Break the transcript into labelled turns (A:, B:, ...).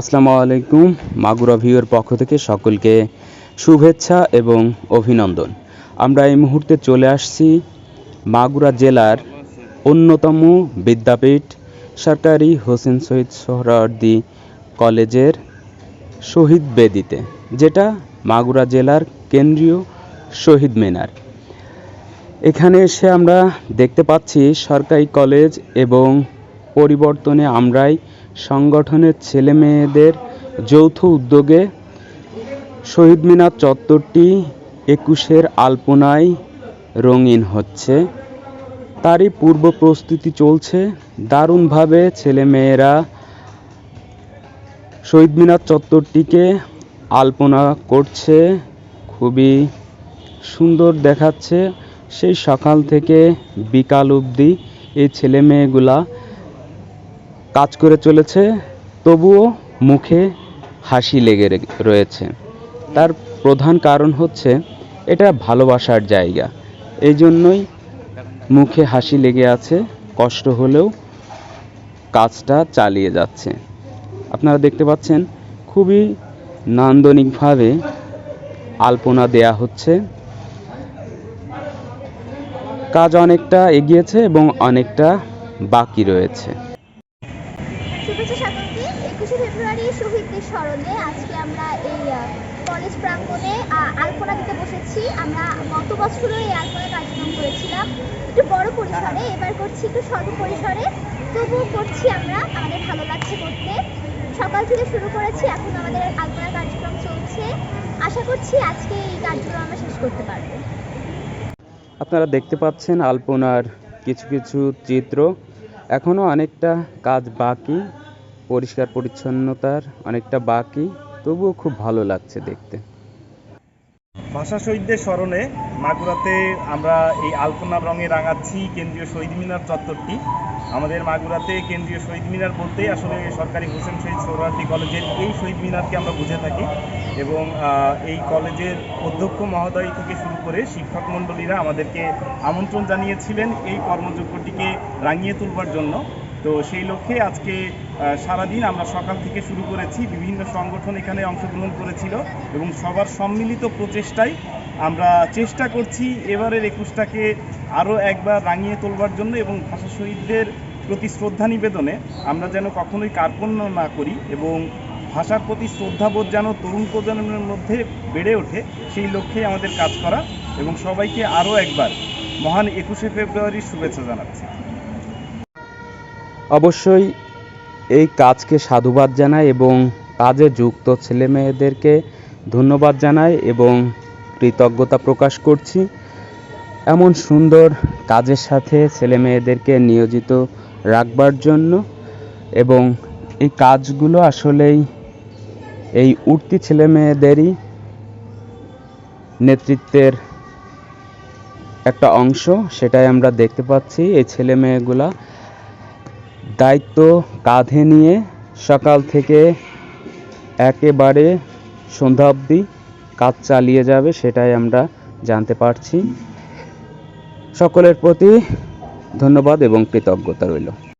A: আসসালামু আলাইকুম, মাগুরা ভিউয়ের পক্ষ থেকে সকলকে শুভেচ্ছা এবং অভিনন্দন। আমরা এই মুহূর্তে চলে আসছি মাগুরা জেলার অন্যতম বিদ্যাপীঠ সরকারি হোসেন শহীদ সোহরাওয়ার্দী কলেজের শহীদ বেদিতে, যেটা মাগুরা জেলার কেন্দ্রীয় শহীদ মিনার। এখানে এসে আমরা দেখতে পাচ্ছি সরকারি কলেজ এবং পরিবর্তনে আমরাই সংগঠনের ছেলে মেয়েদের যৌথ উদ্যোগে শহীদ মিনার চত্বরটি একুশের আলপনায় রঙিন হচ্ছে। তারই পূর্ব প্রস্তুতি চলছে। দারুণভাবে ছেলে মেয়েরা শহীদ মিনার চত্বরটিকে আলপনা করছে। খুবই সুন্দর দেখাচ্ছে। সেই সকাল থেকে বিকাল অবধি এই ছেলে মেয়েগুলা কাজ করে চলেছে, তবুও মুখে হাসি লেগে রয়েছে। তার প্রধান কারণ হচ্ছে, এটা ভালোবাসার জায়গা। এই জন্যই মুখে হাসি লেগে আছে, কষ্ট হলেও কাজটা চালিয়ে যাচ্ছে। আপনারা দেখতে পাচ্ছেন, খুবই নান্দনিকভাবে আলপনা দেয়া হচ্ছে। কাজ অনেকটা এগিয়েছে এবং অনেকটা বাকি রয়েছে।
B: ফেব্রুয়ারি শহীদদের স্মরণে আজকে আমরা এই কলেজ প্রাঙ্গণে আলপনা দিতে বসেছি। আমরা গত বছরও এই আলপনা কার্যক্রম করেছিলাম। একটু বড় পরিসরে, এবার করছি একটু স্বল্প পরিসরে। তবুও করছি আমরা, আমাদের ভালো লাগছে করতে। সকাল থেকে শুরু করেছি, এখন আমাদের আলপনা কার্যক্রম চলছে। আশা করছি আজকে এই কার্যক্রম আমরা শেষ করতে পারব।
A: আপনারা দেখতে পাচ্ছেন আলপনার কিছু কিছু চিত্র। এখনও অনেকটা কাজ বাকি। পরিষ্কার পরিচ্ছন্নতার অনেকটা বাকি, তবুও খুব ভালো লাগছে দেখতে।
C: ভাষা শহীদদের স্মরণে মাগুরাতে আমরা এই আলপনা রঙে রাঙাচ্ছি কেন্দ্রীয় শহীদ মিনার চত্বরটি। আমাদের মাগুরাতে কেন্দ্রীয় শহীদ মিনার বলতে আসলে সরকারি হোসেন শহীদ সোহরাওয়ার্দী কলেজের এই শহীদ মিনারকে আমরা বুঝে থাকি এবং এই কলেজের অধ্যক্ষ মহোদয় থেকে শুরু করে শিক্ষক মণ্ডলীরা আমাদেরকে আমন্ত্রণ জানিয়েছিলেন এই কর্মযজ্ঞটিকে রাঙিয়ে তুলবার জন্য। তো সেই লক্ষ্যে আজকে সারাদিন আমরা সকাল থেকে শুরু করেছি, বিভিন্ন সংগঠন এখানে অংশগ্রহণ করেছিল এবং সবার সম্মিলিত প্রচেষ্টায় আমরা চেষ্টা করছি এবারের একুশটাকে আরও একবার রাঙিয়ে তোলবার জন্য এবং ভাষা শহীদদের প্রতি শ্রদ্ধা নিবেদনে আমরা যেন কখনোই কার্পণ্য না করি এবং ভাষার প্রতি শ্রদ্ধাবোধ যেন তরুণ প্রজন্মের মধ্যে বেড়ে ওঠে, সেই লক্ষ্যেই আমাদের কাজ করা এবং সবাইকে আরও একবার মহান একুশে ফেব্রুয়ারির শুভেচ্ছা জানাচ্ছি।
A: অবশ্যই এই কাজকে সাধুবাদ জানাই এবং কাজে যুক্ত ছেলে মেয়েদেরকে ধন্যবাদ জানাই এবং কৃতজ্ঞতা প্রকাশ করছি। এমন সুন্দর কাজের সাথে ছেলে মেয়েদেরকে নিয়োজিত রাখবার জন্য এবং এই কাজগুলো আসলেই এই উঠতি ছেলে মেয়েদেরই নেতৃত্বের একটা অংশ, সেটাই আমরা দেখতে পাচ্ছি। এই ছেলে মেয়েগুলা দায়িত্ব কাঁধে নিয়ে সকাল থেকে একেবারে সন্ধ্যা অবধি কাজ চালিয়ে যাবে, সেটাই আমরা জানতে পারছি। সকলের প্রতি ধন্যবাদ এবং কৃতজ্ঞতা রইল।